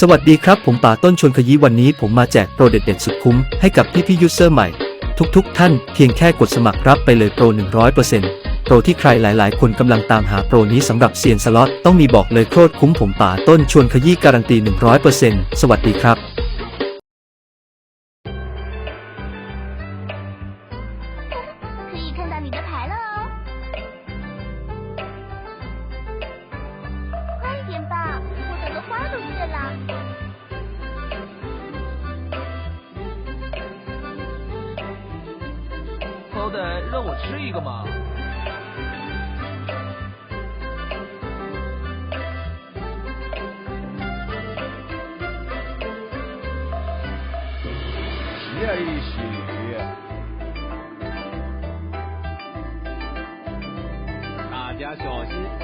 สวัสดีครับ ผมป่าต้นชวนขยี้วันนี้ผมมาแจกโปรเด็ดๆสุดคุ้มให้กับพี่พี่ๆยูเซอร์ใหม่ ทุกๆ ท่านเพียงแค่กดสมัครรับไปเลยโปร 100%โปรที่ใครหลายๆ คนกำลังตามหาโปรนี้สำหรับเซียนสล็อตต้องมีบอกเลยโคตรคุ้มผมป่าต้นชวนขยี้การันตี 100%สวัสดีครับ 可以看到你的牌了哦。 让我吃一个嘛！你一起，大家小心。